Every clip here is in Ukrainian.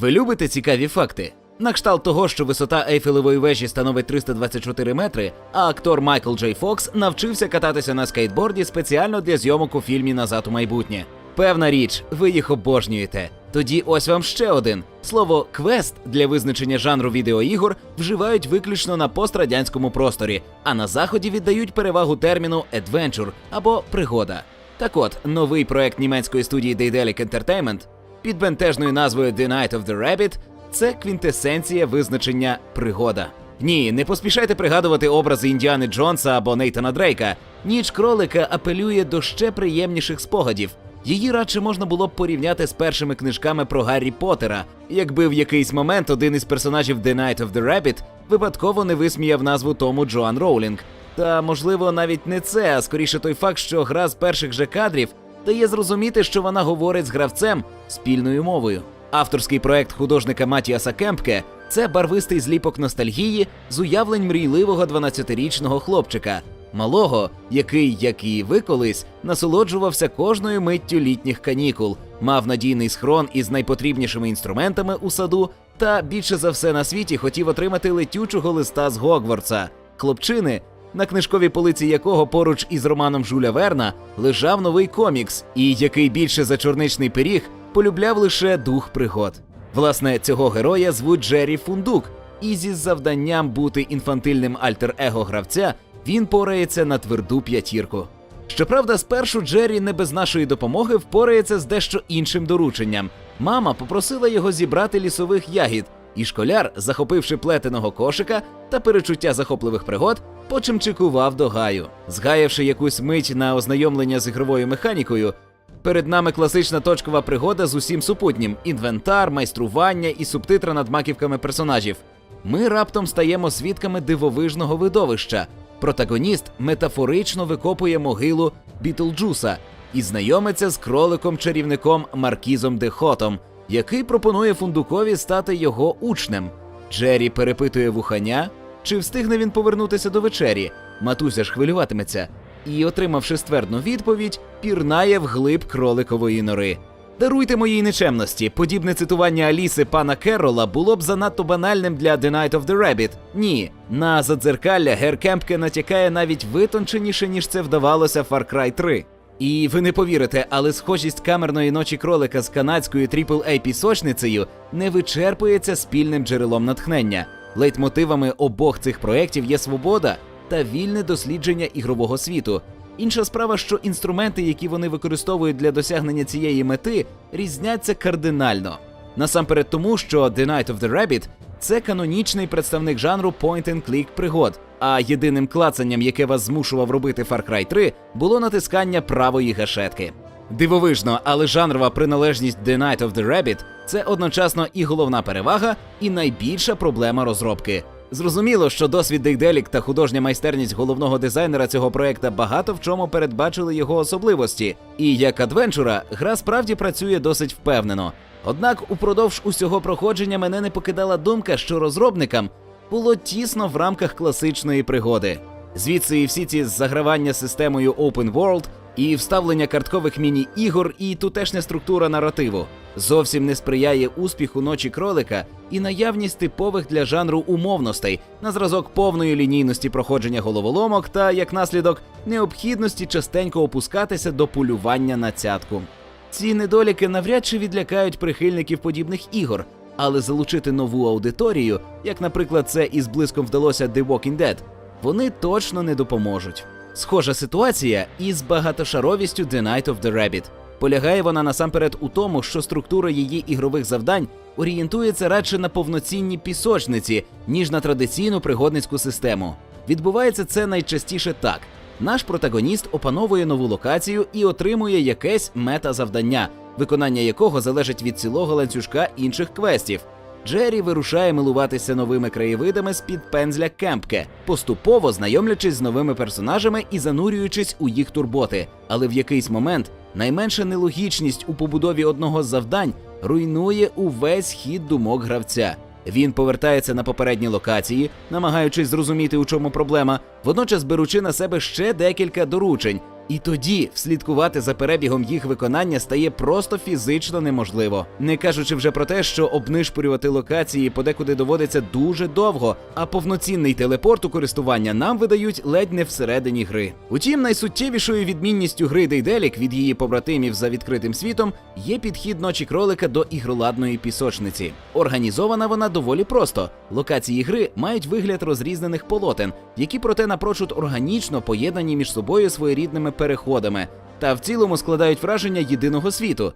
Ви любите цікаві факти? На кшталт того, що висота Ейфелевої вежі становить 324 метри, а актор Майкл Джей Фокс навчився кататися на скейтборді спеціально для зйомок у фільмі Назад у майбутнє. Певна річ, ви їх обожнюєте. Тоді ось вам ще один. Слово квест для визначення жанру відеоігор вживають виключно на пострадянському просторі, а на заході віддають перевагу терміну adventure або пригода. Так от, новий проект німецької студії Daedalic Entertainment під бентежною назвою The Night of the Rabbit це квінтесенція визначення пригода. Ні, не поспішайте пригадувати образи Індіани Джонса або Нейтана Дрейка. Ніч кролика апелює до ще приємніших спогадів. Її радше можна було б порівняти з першими книжками про Гаррі Поттера, якби в якийсь момент один із персонажів The Night of the Rabbit випадково не висміяв назву тому Джоан Роулінг. Та можливо навіть не це, а скоріше той факт, що гра з перших же кадрів дає зрозуміти, що вона говорить з гравцем спільною мовою. Авторський проект художника Матіаса Кемпке це барвистий зліпок ностальгії з уявлень мрійливого 12-річного хлопчика, малого, який, як і ви колись, насолоджувався кожною миттю літніх канікул, мав надійний схрон із найпотрібнішими інструментами у саду, та більше за все на світі хотів отримати летючого листа з Гогвартса. Хлопчини, на книжковій полиці якого поруч із романом Жуля Верна лежав новий комікс, і який більше за чорничний пиріг полюбляв лише дух пригод. Власне, цього героя звуть Джері Фундук, і зі завданням бути інфантильним альтер-его гравця він порається на тверду п'ятірку. Щоправда, спершу Джері не без нашої допомоги впорається з дещо іншим дорученням. Мама попросила його зібрати лісових ягід, і школяр, захопивши плетеного кошика та перечуття захопливих пригод, почимчикував до гаю. Згаявши якусь мить на ознайомлення з ігровою механікою, перед нами класична точкова пригода з усім супутнім: інвентар, майстрування і субтитри над маківками персонажів. Ми раптом стаємо свідками дивовижного видовища. Протагоніст метафорично викопує могилу Бітлджуса і знайомиться з кроликом-чарівником Маркізом Дехотом, який пропонує фундукові стати його учнем. Джері перепитує вухання, чи встигне він повернутися до вечері. Матуся ж хвилюватиметься. І, отримавши ствердну відповідь, пірнає вглиб кроликової нори. Даруйте моїй нечемності. Подібне цитування Аліси пана Керрола було б занадто банальним для The Night of the Rabbit. Ні, на задзеркалля Гер Кемпке натякає навіть витонченіше, ніж це вдавалося Far Cry 3. І ви не повірите, але схожість камерної ночі кролика з канадською AAA пісочницею не вичерпується спільним джерелом натхнення. Лейтмотивами обох цих проєктів є свобода та вільне дослідження ігрового світу. Інша справа, що інструменти, які вони використовують для досягнення цієї мети, різняться кардинально. Насамперед тому, що The Night of the Rabbit це канонічний представник жанру point-and-click пригод. А єдиним клацанням, яке вас змушував робити Far Cry 3, було натискання правої гашетки. Дивовижно, але жанрова приналежність The Night of the Rabbit це одночасно і головна перевага, і найбільша проблема розробки. Зрозуміло, що досвід Дейделік та художня майстерність головного дизайнера цього проекта багато в чому передбачили його особливості. І як адвенчура, гра справді працює досить впевнено. Однак упродовж усього проходження мене не покидала думка, що розробникам було тісно в рамках класичної пригоди. Звідси і всі ці загравання системою Open World, і вставлення карткових міні-ігор, і тутешня структура наративу зовсім не сприяє успіху ночі кролика і наявність типових для жанру умовностей на зразок повної лінійності проходження головоломок та як наслідок необхідності частенько опускатися до полювання на цятку. Ці недоліки навряд чи відлякають прихильників подібних ігор, але залучити нову аудиторію, як, наприклад, це із блиском вдалося The Walking Dead, вони точно не допоможуть. Схожа ситуація із багатошаровістю The Night of the Rabbit. Полягає вона насамперед у тому, що структура її ігрових завдань орієнтується радше на повноцінні пісочниці, ніж на традиційну пригодницьку систему. Відбувається це найчастіше так: наш протагоніст опановує нову локацію і отримує якесь мета-завдання, виконання якого залежить від цілого ланцюжка інших квестів. Джері вирушає милуватися новими краєвидами з-під пензля Кемпке, поступово знайомлячись з новими персонажами і занурюючись у їх турботи. Але в якийсь момент найменша нелогічність у побудові одного з завдань руйнує увесь хід думок гравця. Він повертається на попередні локації, намагаючись зрозуміти, у чому проблема, водночас беручи на себе ще декілька доручень, І тоді вслідкувати за перебігом їх виконання стає просто фізично неможливо. Не кажучи вже про те, що обнишпорювати локації подекуди доводиться дуже довго, а повноцінний телепорт у користування нам видають ледь не всередині гри. Утім, найсуттєвішою відмінністю гри Дейделік від її побратимів за відкритим світом є підхід ночі кролика до ігроладної пісочниці. Організована вона доволі просто. Локації гри мають вигляд розрізнених полотен, які проте напрочуд органічно поєднані між собою своєрідними переходами, та в цілому складають враження єдиного світу.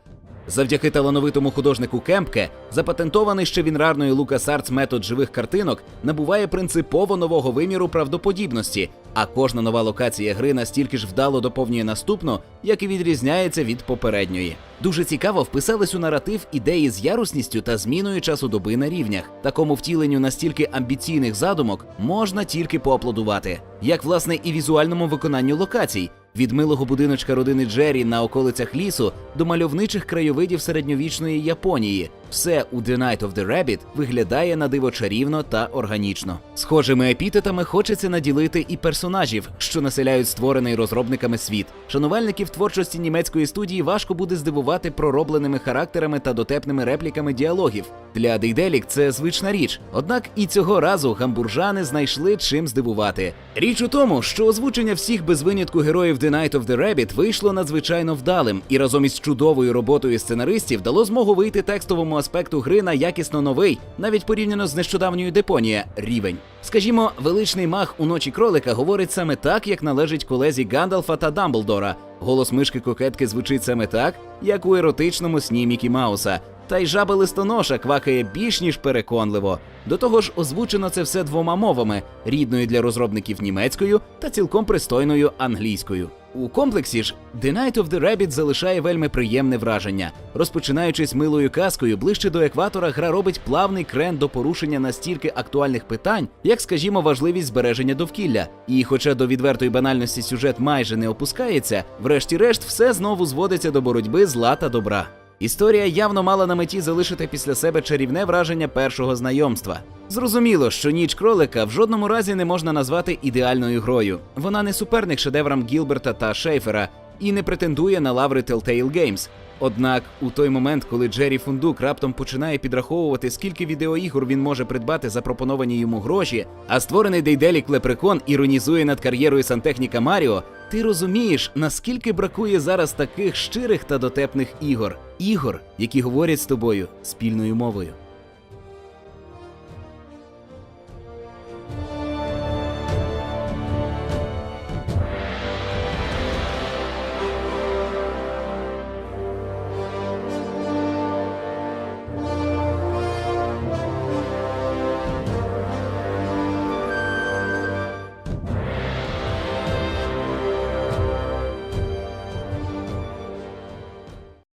Завдяки талановитому художнику Кемпке, запатентований ще Вінрарною LucasArts метод живих картинок набуває принципово нового виміру правдоподібності, а кожна нова локація гри настільки ж вдало доповнює наступну, як і відрізняється від попередньої. Дуже цікаво вписались у наратив ідеї з ярусністю та зміною часу доби на рівнях. Такому втіленню настільки амбіційних задумок можна тільки поаплодувати, як власне і візуальному виконанню локацій. Від милого будиночка родини Джері на околицях лісу до мальовничих краєвидів середньовічної Японії. Все у The Night of the Rabbit виглядає на диво чарівно та органічно. Схожими епітетами хочеться наділити і персонажів, що населяють створений розробниками світ. Шанувальників творчості німецької студії важко буде здивувати проробленими характерами та дотепними репліками діалогів. Для Дейделік це звична річ. Однак і цього разу гамбуржани знайшли чим здивувати. Річ у тому, що озвучення всіх без винятку героїв The Night of the Rabbit вийшло надзвичайно вдалим, і разом із чудовою роботою сценаристів дало змогу вийти текстовому аспекту гри на якісно новий, навіть порівняно з нещодавньою Депонія, рівень. Скажімо, величний мах у ночі кролика говорить саме так, як належить колезі Гандалфа та Дамблдора. Голос мишки кокетки звучить саме так, як у еротичному сні Мікі Мауса. Та й жаба листоноша квакає більш ніж переконливо. До того ж, озвучено це все двома мовами: рідною для розробників німецькою та цілком пристойною англійською. У комплексі ж The Night of the Rabbit залишає вельми приємне враження. Розпочинаючись милою казкою, ближче до екватора гра робить плавний крен до порушення настільки актуальних питань, як, скажімо, важливість збереження довкілля. І, хоча до відвертої банальності сюжет майже не опускається, врешті-решт все знову зводиться до боротьби зла та добра. Історія явно мала на меті залишити після себе чарівне враження першого знайомства. Зрозуміло, що ніч кролика в жодному разі не можна назвати ідеальною грою. Вона не суперник шедеврам Гілберта та Шейфера і не претендує на лаври Telltale Games. Однак, у той момент, коли Джері Фундук раптом починає підраховувати, скільки відеоігор він може придбати за пропоновані йому гроші, а створений Дейделік Лепрекон іронізує над кар'єрою сантехніка Маріо, ти розумієш, наскільки бракує зараз таких щирих та дотепних ігор, ігор, які говорять з тобою спільною мовою.